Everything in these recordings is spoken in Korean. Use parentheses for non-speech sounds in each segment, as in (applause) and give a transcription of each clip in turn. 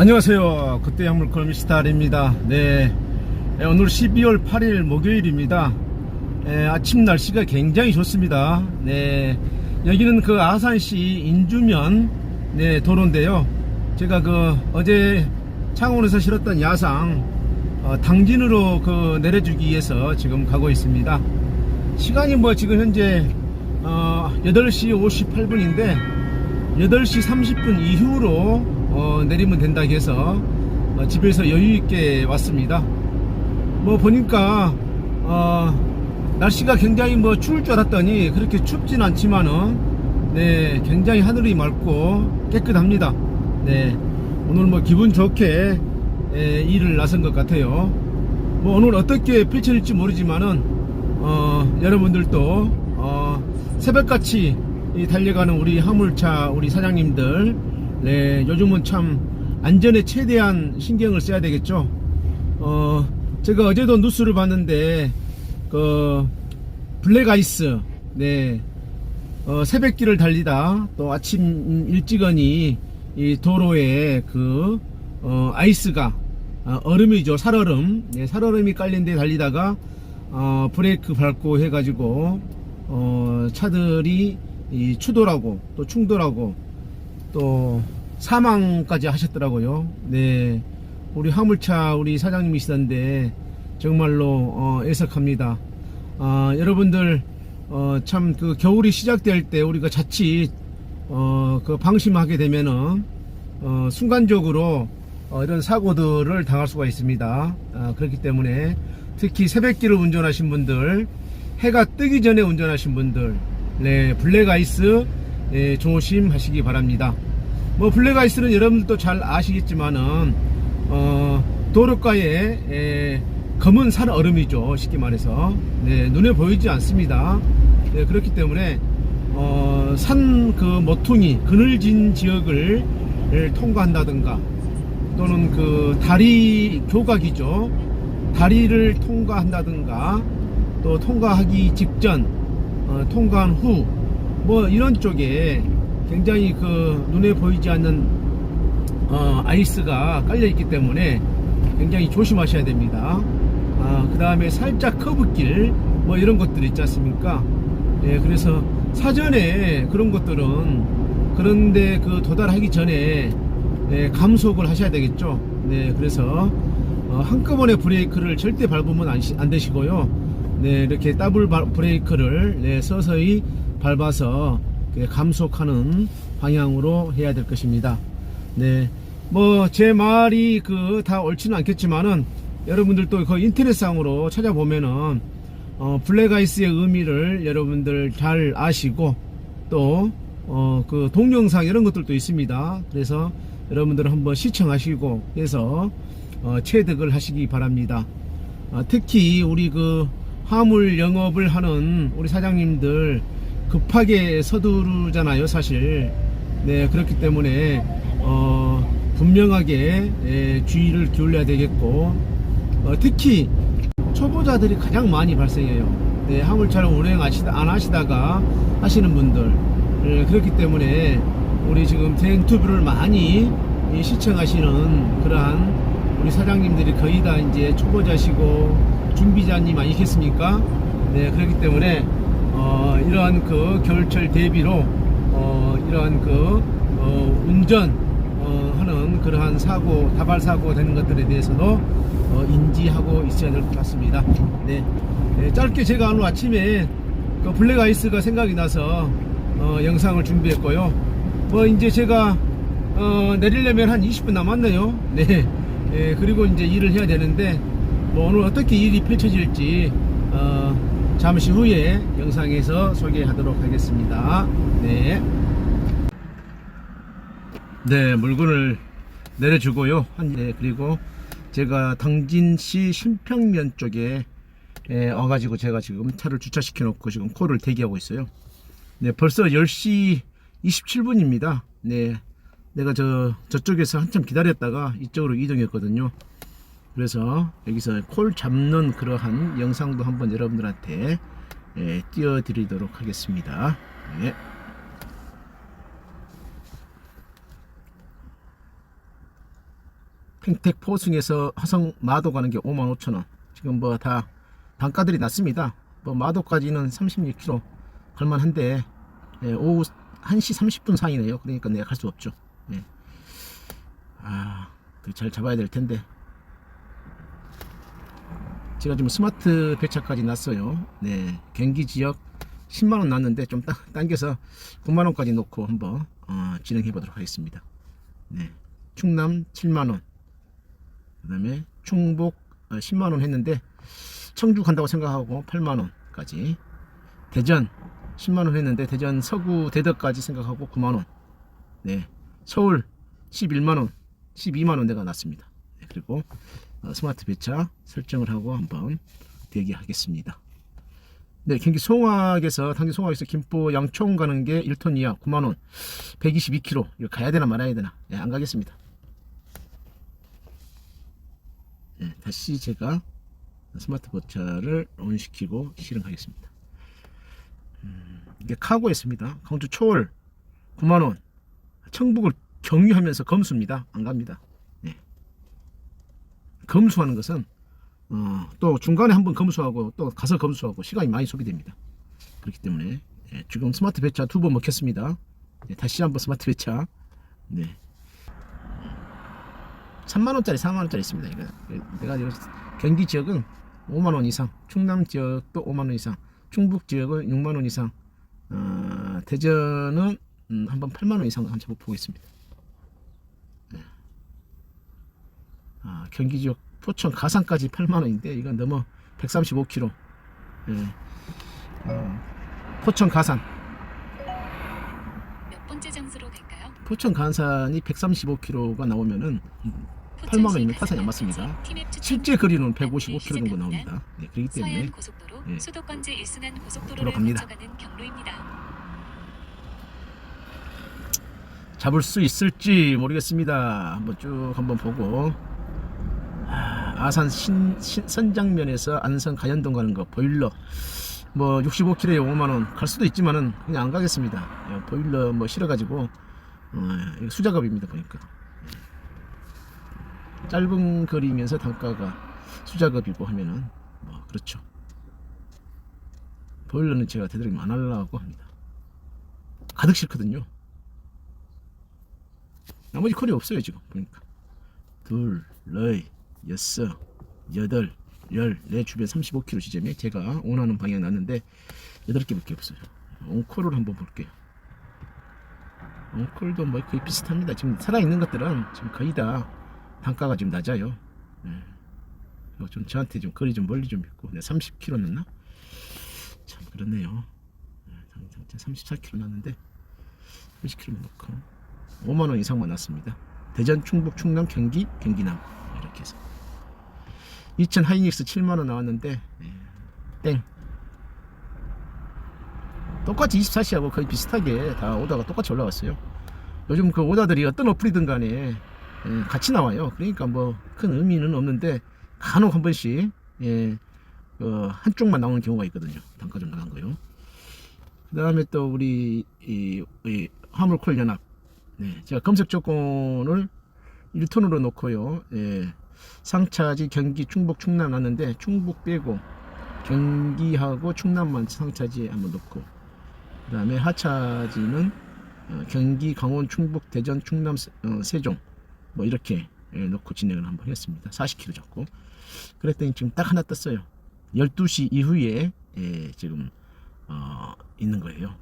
안녕하세요. 그때 약물 미스타입니다. 네. 예, 오늘 12월 8일 목요일입니다. 예, 아침 날씨가 굉장히 좋습니다. 네. 여기는 그 아산시 인주면 네, 도로인데요. 제가 그 어제 창원에서 실었던 야상 어, 당진으로 그 내려주기 위해서 지금 가고 있습니다. 시간이 뭐 지금 현재 어, 8시 58분인데 8시 30분 이후로 어, 내리면 된다 해서 어, 집에서 여유 있게 왔습니다. 뭐 보니까 어, 날씨가 굉장히 뭐 추울 줄 알았더니 그렇게 춥진 않지만은 네 굉장히 하늘이 맑고 깨끗합니다. 네 오늘 뭐 기분 좋게 예, 일을 나선 것 같아요. 뭐 오늘 어떻게 펼쳐질지 모르지만은 어, 여러분들도 어, 새벽같이 이 달려가는 우리 화물차 우리 사장님들 네 요즘은 참 안전에 최대한 신경을 써야 되겠죠. 어 제가 어제도 뉴스를 봤는데 그 블랙 아이스 네 어, 새벽길을 달리다 또 아침 일찍언이 이 도로에 그 어, 아이스가 어, 얼음이죠 살얼음 네, 살얼음이 깔린 데 달리다가 어, 브레이크 밟고 해가지고 어, 차들이 이 추돌하고 또 충돌하고 또 사망까지 하셨더라고요. 네, 우리 화물차 우리 사장님이시던데 정말로 어, 애석합니다. 아, 여러분들 어, 참 그 겨울이 시작될 때 우리가 자칫 어, 그 방심하게 되면은 어, 순간적으로 어, 이런 사고들을 당할 수가 있습니다. 아, 그렇기 때문에 특히 새벽길을 운전하신 분들, 해가 뜨기 전에 운전하신 분들, 네, 블랙아이스 네, 조심하시기 바랍니다. 뭐 블랙아이스는 여러분들도 잘 아시겠지만은 어, 도로가에 에, 검은 산 얼음이죠. 쉽게 말해서 네, 눈에 보이지 않습니다. 네, 그렇기 때문에 어, 산 그 모퉁이 그늘진 지역을 을 통과한다든가 또는 그 다리 교각이죠. 다리를 통과한다든가 또 통과하기 직전 어, 통과한 후 뭐 이런 쪽에 굉장히 그 눈에 보이지 않는 어, 아이스가 깔려 있기 때문에 굉장히 조심하셔야 됩니다. 아, 그 다음에 살짝 커브길 뭐 이런 것들 있지 않습니까? 예, 그래서 사전에 그런 것들은 그런데 그 도달하기 전에 예, 감속을 하셔야 되겠죠. 네, 그래서 어, 한꺼번에 브레이크를 절대 밟으면 안, 시- 안 되시고요. 네, 이렇게 더블 바- 브레이크를 네, 서서히 밟아서 그 감속하는 방향으로 해야 될 것입니다. 네, 뭐 제 말이 그 다 옳지는 않겠지만은 여러분들도 그 인터넷상으로 찾아보면은 어, 블랙아이스의 의미를 여러분들 잘 아시고 또 어, 그 동영상 이런 것들도 있습니다. 그래서 여러분들 한번 시청하시고 해서 어, 체득을 하시기 바랍니다. 아, 특히 우리 그 화물 영업을 하는 우리 사장님들 급하게 서두르잖아요, 사실. 네, 그렇기 때문에 어, 분명하게 예, 주의를 기울여야 되겠고 어, 특히 초보자들이 가장 많이 발생해요. 네, 화물차를 운행 안 하시다가 하시는 분들. 예, 그렇기 때문에 우리 지금 대행투뷰를 많이 이 시청하시는 그러한 우리 사장님들이 거의 다 이제 초보자시고 준비자님 아니겠습니까? 네, 그렇기 때문에 어, 이러한 그 겨울철 대비로 어, 이러한 그 어, 운전 어, 하는 그러한 사고, 다발 사고 되는 것들에 대해서도 어, 인지하고 있어야 될 것 같습니다. 네. 네, 짧게 제가 오늘 아침에 그 블랙 아이스가 생각이 나서 어, 영상을 준비했고요. 뭐 이제 제가 어, 내리려면 한 20분 남았네요. 네. 예, 그리고 이제 일을 해야 되는데 뭐 오늘 어떻게 일이 펼쳐질지 어, 잠시 후에 영상에서 소개하도록 하겠습니다. 네. 네, 물건을 내려주고요. 한, 네, 그리고 제가 당진시 신평면 쪽에 에, 와가지고 제가 지금 차를 주차시켜 놓고 지금 콜을 대기하고 있어요. 네, 벌써 10시 27분입니다. 네, 내가 저, 저쪽에서 한참 기다렸다가 이쪽으로 이동했거든요. 그래서 여기서 콜 잡는 그러한 영상도 한번 여러분들한테 예, 띄워드리도록 하겠습니다. 네. 팽택 포승에서 화성 마도 가는 게 5만 5천 원. 지금 뭐 다 단가들이 낮습니다. 뭐 마도까지는 36km 갈만한데 예, 오후 1시 30분 상이네요. 그러니까 내가 갈 수 없죠. 예. 아, 그잘 잡아야 될 텐데. 제가 지금 스마트 배차까지 났어요. 네, 경기 지역 10만 원 났는데 좀 따, 당겨서 9만 원까지 놓고 한번 어, 진행해 보도록 하겠습니다. 네, 충남 7만 원, 그 다음에 충북 어, 10만 원 했는데 청주 간다고 생각하고 8만 원까지, 대전 10만 원 했는데 대전 서구 대덕까지 생각하고 9만 원, 네, 서울 11만 원, 12만 원 내가 났습니다. 네, 그리고 어, 스마트 배차 설정을 하고 한번 대기하겠습니다. 네, 경기 송악에서 당기 송악에서 김포 양촌 가는 게 1톤 이하 9만 원, 122km 이거 가야 되나 말아야 되나? 네, 안 가겠습니다. 네, 다시 제가 스마트 배차를 온시키고 실행하겠습니다. 음, 이게 카고였습니다. 광주 초월 9만 원, 청북을 경유하면서 검수입니다. 안 갑니다. 검수하는 것은 어, 또 중간에 한번 검수하고 또 가서 검수하고 시간이 많이 소비됩니다. 그렇기 때문에 예, 지금 스마트 배차 두 번 먹혔습니다. 예, 다시 한번 스마트 배차 네. 3만 원짜리, 4만 원짜리 있습니다. 이거 내가 이거 경기 지역은 5만 원 이상, 충남 지역도 5만 원 이상, 충북 지역은 6만 원 이상, 어, 대전은 음, 한번 8만 원 이상 한번 보고 있습니다. 아, 경기 지역 포천 가산까지 8만 원인데 이건 넘어 135km. 예. 어, 포천 가산. 몇 번째 장소로 갈까요? 포천 가산이 135km가 나오면은 8만 원이면 타산이 안 맞습니다. 실제 거리는 155km 정도 나옵니다. 네, 그렇기 때문에 고속도로 예. 수도권제 1순환 고속도로를 경로입니다. 잡을 수 있을지 모르겠습니다. 한번 쭉 한번 보고 아, 아산 신, 신- 선장면에서 안성 가현동 가는 거 보일러 뭐 65km에 5만 원 갈 수도 있지만은 그냥 안 가겠습니다. 예, 보일러 뭐 실어가지고 어, 수작업입니다 보니까 짧은 거리면서 단가가 수작업이고 하면은 뭐 그렇죠. 보일러는 제가 되도록 안 하려고 합니다. 가득 싫거든요. 나머지 컬이 없어요 지금 보니까 둘, 넷, 여섯, 여덟, 열, 내 주변 35km 지점에 제가 원하는 방향 났는데 여덟 개밖에 없어요. 온콜을 한번 볼게요. 온콜도 뭐 거의 비슷합니다. 지금 살아있는 것들은 지금 거의 다 단가가 좀 낮아요. 예. 이거 좀 저한테 좀 거리 좀 멀리 좀 있고 내가 30km 났나? 참 그렇네요. 예, 상- 상체 34km 났는데 30km 놓고 5만 원 이상만 났습니다. 대전, 충북, 충남, 경기, 경기남 이렇게 해서 2000 하이닉스 7만 원 나왔는데 예, 땡. 똑같이 24시하고 거의 비슷하게 다 오다가 똑같이 올라왔어요. 요즘 그 오다들이 어떤 어플이든 간에 예, 같이 나와요. 그러니까 뭐 큰 의미는 없는데 간혹 한 번씩 예, 어, 한쪽만 나오는 경우가 있거든요. 단가 좀 나간 거요. 그 다음에 또 우리 이, 이 화물콜 연합 네, 제가 검색 조건을 1톤으로 놓고요. 예, 상차지 경기 충북 충남 났는데 충북 빼고 경기하고 충남만 상차지 한번 놓고. 그 다음에 하차지는 어, 경기 강원 충북 대전 충남 세- 어, 세종 뭐 이렇게 예, 놓고 진행을 한번 했습니다. 40km 잡고. 그랬더니 지금 딱 하나 떴어요. 12시 이후에 예, 지금 어, 있는 거예요.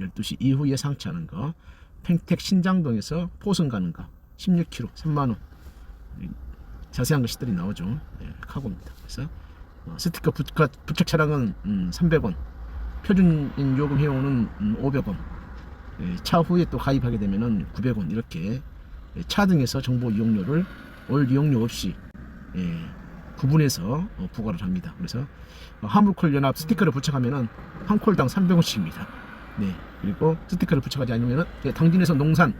예, 12시 이후에 상차하는 거. 팽택 신장동에서 포승 가는 거 16km 3만원. 자세한 것들이 나오죠. 예, 카고입니다. 그래서 어, 스티커 부착, 부착 차량은 음, 300원. 표준 요금 회원은 음, 500원. 예, 차후에 또 가입하게 되면은 900원 이렇게 예, 차 등에서 정보 이용료를 올 이용료 없이 예, 구분해서 어, 부과를 합니다. 그래서 어, 화물콜 연합 스티커를 부착하면은 한 콜당 300원씩입니다. 네 그리고 스티커를 부착하지 않으면은 예, 당진에서 농산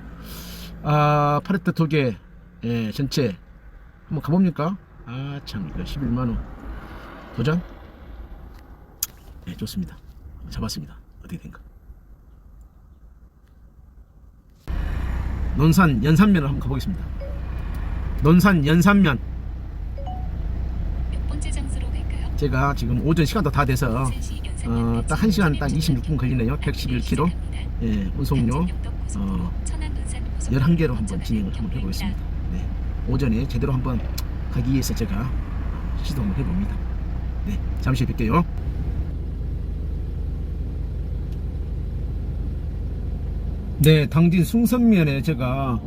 아 파레트 두개. 예, 전체. 한번 가봅니까? 아 참 이거 11만원. 도전 네 좋습니다. 잡았습니다. 어떻게 된가 논산 연산면을 한번 가보겠습니다. 논산 연산면? 제가 지금 오전 시간도 다 돼서 어, 딱 1시간 딱 26분 걸리네요. 앞으로. 111km. 이동합니다. 예, 운송료. 어, 11개로 한번 진행을 한번. 해보겠습니다. 네, 오전에 제대로 한번 가기 위해서 제가 시도를 해봅니다. 네, 잠시 뵐게요. 네, 당진 숭선면에 제가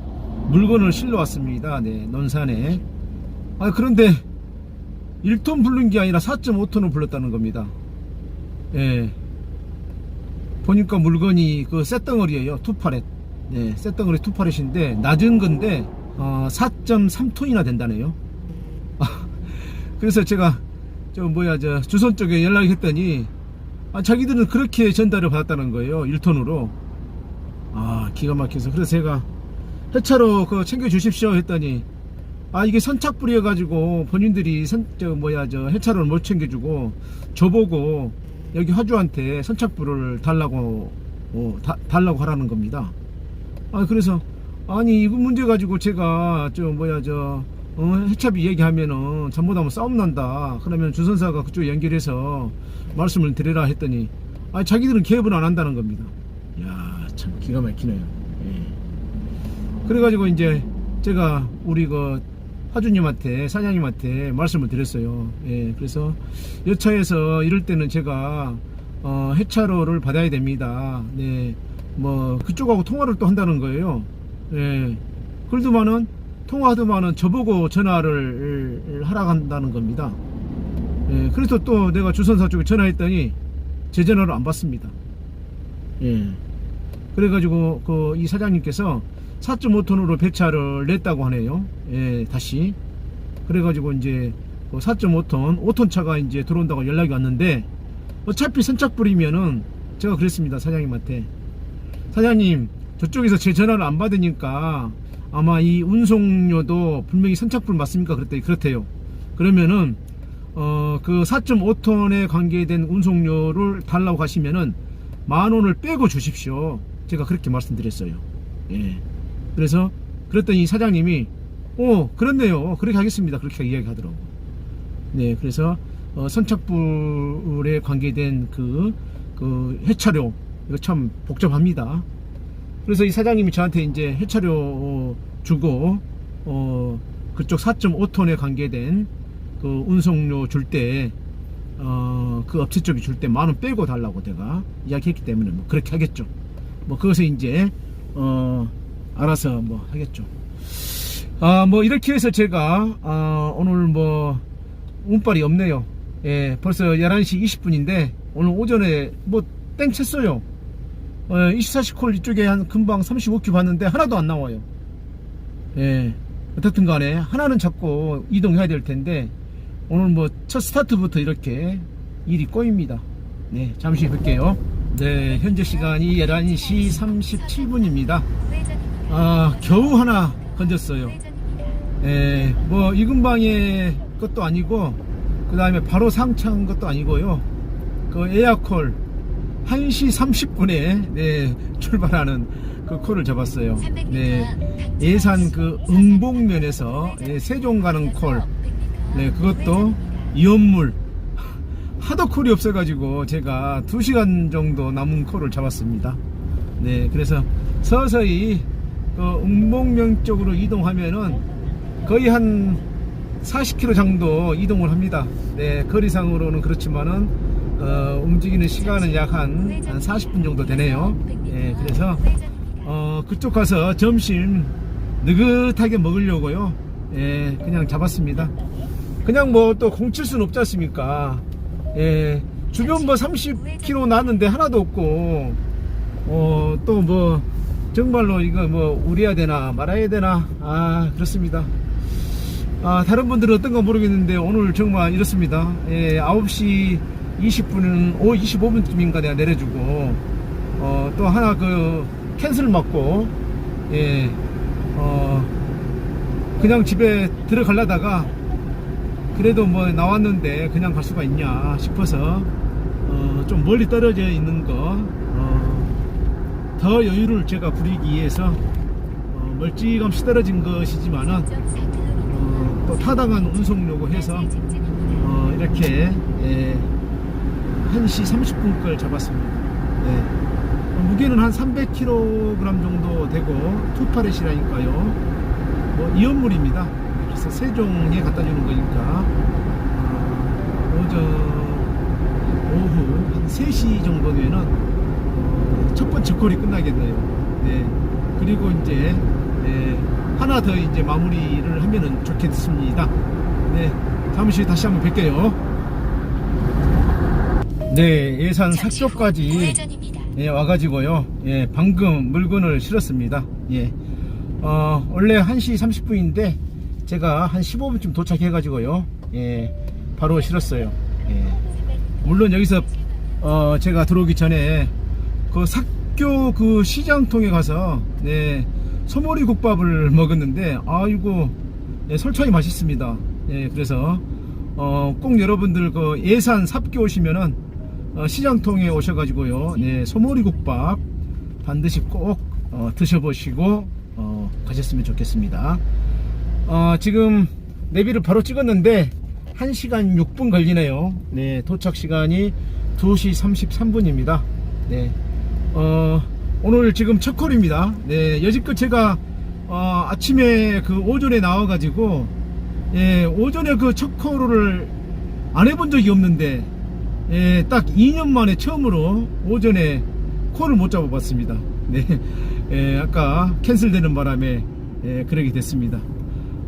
물건을 실러 왔습니다. 네, 논산에. 아, 그런데 1톤 부른 게 아니라 4.5톤을 불렀다는 겁니다. 예. 보니까 물건이 그 쇳덩어리예요. 투파렛. 네, 쇳덩어리 투파렛인데 낮은 건데 어, 4.3톤이나 된다네요. 아, 그래서 제가 저 뭐야 저 주선 쪽에 연락했더니 아, 자기들은 그렇게 전달을 받았다는 거예요. 1톤으로. 아, 기가 막혀서 그래서 제가 회차로 그 챙겨 주십시오 했더니 아 이게 선착불이어 가지고 본인들이 선, 저 뭐야 저 회차로를 못 챙겨 주고 저보고 여기 화주한테 선착불을 달라고 어, 다- 달라고 하라는 겁니다. 아 그래서 아니 이거 문제 가지고 제가 저 뭐야 저 어, 회차비 얘기하면은 잘못하면 싸움 난다. 그러면 주선사가 그쪽 연결해서 말씀을 드리라 했더니 아 자기들은 개업을 안 한다는 겁니다. 야 참 기가 막히네요. 예. 그래가지고 이제 제가 우리 그 화주님한테 사장님한테 말씀을 드렸어요. 예, 그래서 여차에서 이럴 때는 제가 어, 해차로를 받아야 됩니다. 네, 뭐 그쪽하고 통화를 또 한다는 거예요. 예, 그래도만은 통화하더만은 저보고 전화를 하라 한다는 겁니다. 예, 그래서 또 내가 주선사 쪽에 전화했더니 제 전화를 안 받습니다. 예. 그래가지고 그 이 사장님께서 4.5톤으로 배차를 냈다고 하네요. 예, 다시. 그래가지고 이제 그 4.5톤, 5톤 차가 이제 들어온다고 연락이 왔는데 어차피 선착불이면은 제가 그랬습니다 사장님한테 사장님 저쪽에서 제 전화를 안 받으니까 아마 이 운송료도 분명히 선착불 맞습니까? 그랬더니 그렇대요. 그러면은 어 그 4.5톤에 관계된 운송료를 달라고 하시면은 만 원을 빼고 주십시오. 제가 그렇게 말씀드렸어요. 예. 그래서 그랬더니 사장님이 어 그렇네요. 그렇게 하겠습니다. 그렇게 이야기하더라고. 네, 그래서 어, 선착불에 관계된 그, 그 해차료 이거 참 복잡합니다. 그래서 이 사장님이 저한테 이제 해차료 어, 주고 어, 그쪽 4.5톤에 관계된 그 운송료 줄 때 어, 그 업체 쪽이 줄 때 만 원 빼고 달라고 내가 이야기했기 때문에 뭐 그렇게 하겠죠. 뭐 그것을 이제 어, 알아서 뭐 하겠죠. 아, 뭐 이렇게 해서 제가 아, 오늘 뭐 운빨이 없네요. 예, 벌써 11시 20분인데 오늘 오전에 뭐 땡 쳤어요. 어, 24시 콜 이쪽에 한 금방 35큐 봤는데 하나도 안 나와요. 예. 어떻든 간에 하나는 잡고 이동해야 될 텐데 오늘 뭐 첫 스타트부터 이렇게 일이 꼬입니다. 네, 잠시 뵐게요. 네, 현재 시간이 11시 37분입니다. 우회전입니다. 아, 겨우 하나 건졌어요. 예, 뭐, 이 근방의 것도 아니고, 그 다음에 바로 상차한 것도 아니고요. 그 에어콜, 1시 30분에, 네, 출발하는 그 콜을 잡았어요. 300m 네, 앞 예산 그 응봉면에서 예, 세종 가는 콜, 네, 그것도 이연물. 하도 콜이 없어가지고 제가 2시간 정도 남은 콜을 잡았습니다. 네, 그래서 서서히 그 응봉면 쪽으로 이동하면은 거의 한 40km 정도 이동을 합니다. 네, 거리상으로는 그렇지만은 어, 움직이는 시간은 약 한 40분 정도 되네요. 예, 그래서 어, 그쪽 가서 점심 느긋하게 먹으려고요. 예, 그냥 잡았습니다. 그냥 뭐 또 공칠 수는 없지 않습니까? 예, 주변 뭐 30km 나는데 하나도 없고, 어, 또 뭐, 정말로 이거 뭐, 우려야 되나, 말아야 되나, 아, 그렇습니다. 아, 다른 분들은 어떤가 모르겠는데, 오늘 정말 이렇습니다. 예, 9시 20분은, 오, 25분쯤인가 내가 내려주고, 어, 또 하나 그, 캔슬 맞고, 예, 어, 그냥 집에 들어가려다가, 그래도 뭐 나왔는데 그냥 갈 수가 있냐 싶어서 어, 좀 멀리 떨어져 있는 거 어, 더 여유를 제가 부리기 위해서 어, 멀찌감치 떨어진 것이지만은 또 타당한 운송료고 해서 어, 이렇게 예, 1시 30분 걸 잡았습니다. 예. 어, 무게는 한 300kg 정도 되고 투파렛이라니까요. 뭐 이연물입니다. 그래서 세종에 갖다 주는 거니까 어, 오전 오후 한 3시 정도 되면은 어, 첫 번째 콜이 끝나겠네요. 네. 그리고 이제 네, 하나 더 이제 마무리를 하면은 좋겠습니다. 네. 잠시 다시 한번 뵐게요. 네, 예산 우회전입니다. 예, 와가지고요. 예, 방금 물건을 실었습니다. 예. 어, 원래 1시 30분인데 제가 한 15분쯤 도착해가지고요. 예, 바로 실었어요. 예. 물론 여기서 어, 제가 들어오기 전에 그 삭교 그 시장통에 가서 네, 소머리 국밥을 (laughs) 먹었는데 아이고 예, 솔찬히 맛있습니다. 예, 그래서 어, 꼭 여러분들 그 예산 삽교 오시면은 어, 시장통에 오셔가지고요. 네, 소머리국밥 반드시 꼭 어, 드셔보시고 어, 가셨으면 좋겠습니다. 어, 지금 내비를 바로 찍었는데 1시간 6분 걸리네요. 네, 도착 시간이 2시 33분입니다. 네, 어, 오늘 지금 첫 콜입니다. 네, 여지껏 제가 어, 아침에 그 오전에 나와 가지고 예, 오전에 그 첫 콜을 안 해본 적이 없는데 예, 딱 2년 만에 처음으로 오전에 콜을 못 잡아봤습니다. 네, 예, 아까 캔슬되는 바람에 예, 그러게 됐습니다.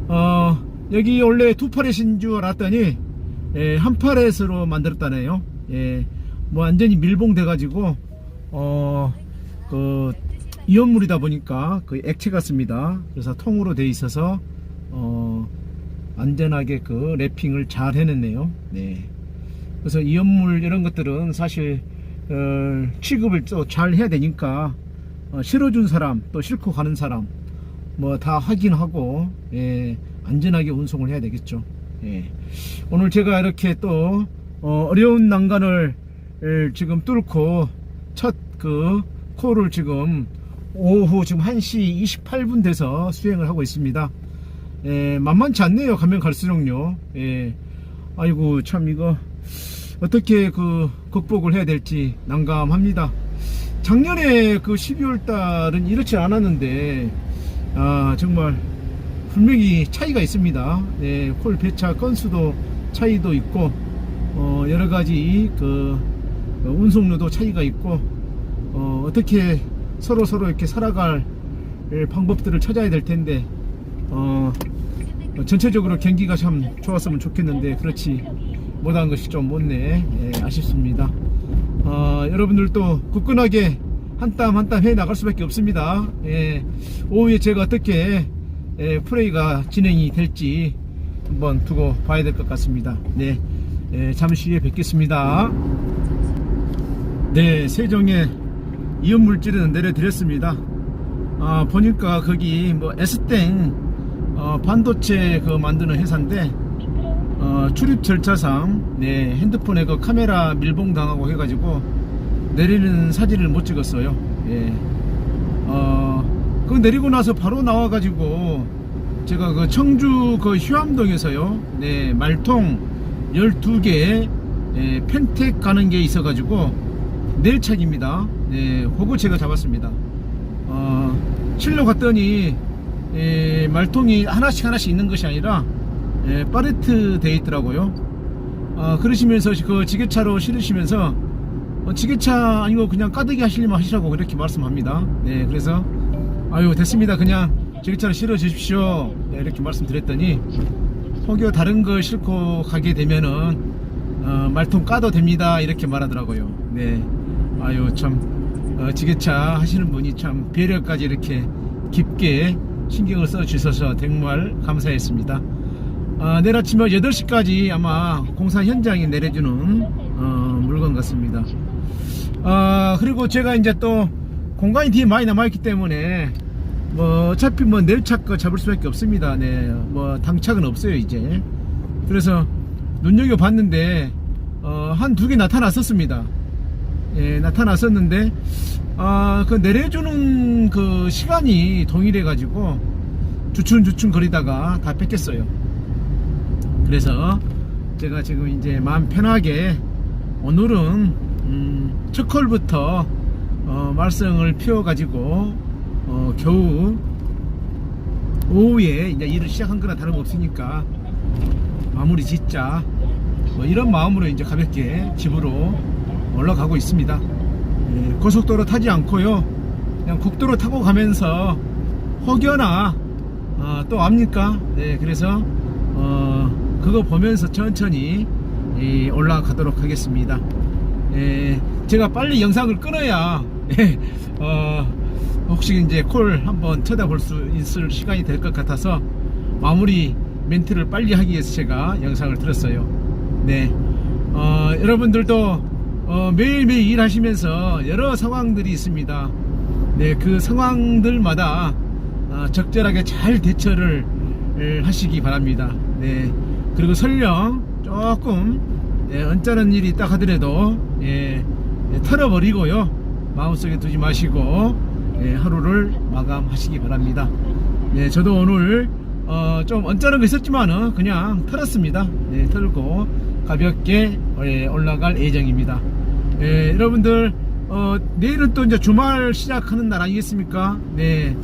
어, 여기 원래 두 파렛인 줄 알았더니 예, 한 파렛으로 만들었다네요. 예, 뭐 완전히 밀봉돼가지고 어, 그 이온물이다 보니까 그 액체 같습니다. 그래서 통으로 돼 있어서 어, 안전하게 그 랩핑을 잘 해냈네요. 네. 그래서 이연물 이런 것들은 사실 어, 취급을 또 잘 해야 되니까 어, 실어준 사람 또 싣고 가는 사람 뭐 다 확인하고 예, 안전하게 운송을 해야 되겠죠. 예. 오늘 제가 이렇게 또 어, 어려운 난간을 에, 지금 뚫고 첫그 콜을 지금 오후 지금 1시 28분 돼서 수행을 하고 있습니다. 예, 만만치 않네요. 가면 갈수록요. 예. 아이고 참 이거 어떻게 그 극복을 해야 될지 난감합니다. 작년에 그 12월 달은 이렇지 않았는데 아 정말 분명히 차이가 있습니다. 네, 콜 배차 건수도 차이도 있고 어, 여러 가지 그 어, 운송료도 차이가 있고 어, 어떻게 서로 서로 이렇게 살아갈 방법들을 찾아야 될 텐데 어, 어, 전체적으로 경기가 참 좋았으면 좋겠는데 그렇지 못한 것이 좀 못네. 예, 아쉽습니다. 어, 여러분들도 굳건하게 한 땀 한 땀 해 나갈 수밖에 없습니다. 예, 오후에 제가 어떻게 예, 플레이가 진행이 될지 한번 두고 봐야 될 것 같습니다. 네 예, 잠시 후에 뵙겠습니다. 네 세종에 이온 물질은 내려드렸습니다. 아, 보니까 거기 뭐 S땡 어, 반도체 그 만드는 회사인데 어, 출입 절차상 네, 핸드폰에 그 카메라 밀봉 당하고 해가지고 내리는 사진을 못 찍었어요. 예. 어, 그 내리고 나서 바로 나와가지고 제가 그 청주 그 휴암동에서요. 네, 말통 12개 예, 펜텍 가는 게 있어가지고 내일차입니다. 네, 그거 제가 잡았습니다. 어, 실로 갔더니 예, 말통이 하나씩 하나씩 있는 것이 아니라 예, 파레트 돼 있더라고요. 아, 그러시면서 그 지게차로 실으시면서 어, 지게차 아니고 그냥 까대기 하시려면 하시라고 그렇게 말씀합니다. 네, 그래서 아유 됐습니다. 그냥 지게차로 실어 주십시오. 네, 이렇게 말씀드렸더니 혹여 다른 거 싣고 가게 되면은 어, 말통 까도 됩니다. 이렇게 말하더라고요. 네, 아유 참 어, 지게차 하시는 분이 참 배려까지 이렇게 깊게 신경을 써 주셔서 정말 감사했습니다. 아, 내일 아침 8시까지 아마 공사 현장에 내려주는 어, 물건 같습니다. 아, 그리고 제가 이제 또 공간이 뒤에 많이 남아있기 때문에 뭐 어차피 뭐 내일차 거 잡을 수밖에 없습니다. 네, 뭐 당착은 없어요 이제. 그래서 눈여겨 봤는데 어, 한 두 개 나타났었습니다. 예, 나타났었는데 아, 그 내려주는 그 시간이 동일해 가지고 주춤주춤 거리다가 다 뺏겼어요. 그래서 제가 지금 이제 마음 편하게 오늘은 음, 첫 콜부터 어, 말썽을 피워가지고 어, 겨우 오후에 이제 일을 시작한 거나 다름없으니까 마무리 짓자 뭐 이런 마음으로 이제 가볍게 집으로 올라가고 있습니다. 예, 고속도로 타지 않고요. 그냥 국도로 타고 가면서 혹여나 어, 또 압니까? 네, 그래서 어, 그거 보면서 천천히 예, 올라가도록 하겠습니다. 예, 제가 빨리 영상을 끊어야 예, 어, 혹시 이제 콜 한번 쳐다볼 수 있을 시간이 될 것 같아서 마무리 멘트를 빨리 하기 위해서 제가 영상을 들었어요. 네, 어, 여러분들도 어, 매일매일 일하시면서 여러 상황들이 있습니다. 네, 그 상황들마다 어, 적절하게 잘 대처를 에, 하시기 바랍니다. 네, 그리고 설령 조금 예, 언짢은 일이 있다 하더라도 예, 예, 털어버리고요 마음속에 두지 마시고 예, 하루를 마감하시기 바랍니다. 네, 저도 오늘 어, 좀 언짢은 거 있었지만은 그냥 털었습니다. 네, 털고 가볍게 예, 올라갈 예정입니다. 예, 여러분들 어, 내일은 또 이제 주말 시작하는 날 아니겠습니까? 네,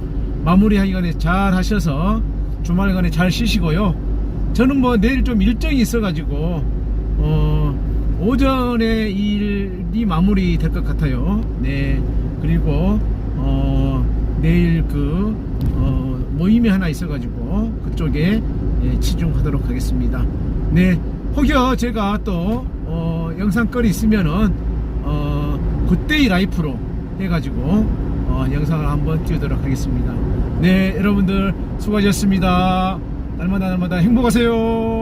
마무리하기간에 잘 하셔서 주말간에 잘 쉬시고요. 저는 뭐 내일 좀 일정이 있어가지고 어, 오전에 일이 마무리 될 것 같아요. 네, 그리고 어, 내일 그 어, 모임이 하나 있어가지고 그쪽에 예, 치중하도록 하겠습니다. 네, 혹여 제가 또 어, 영상거리 있으면은 어, 굿데이 라이프로 해가지고 어, 영상을 한번 띄우도록 하겠습니다. 네, 여러분들 수고하셨습니다. 날마다 날마다 행복하세요.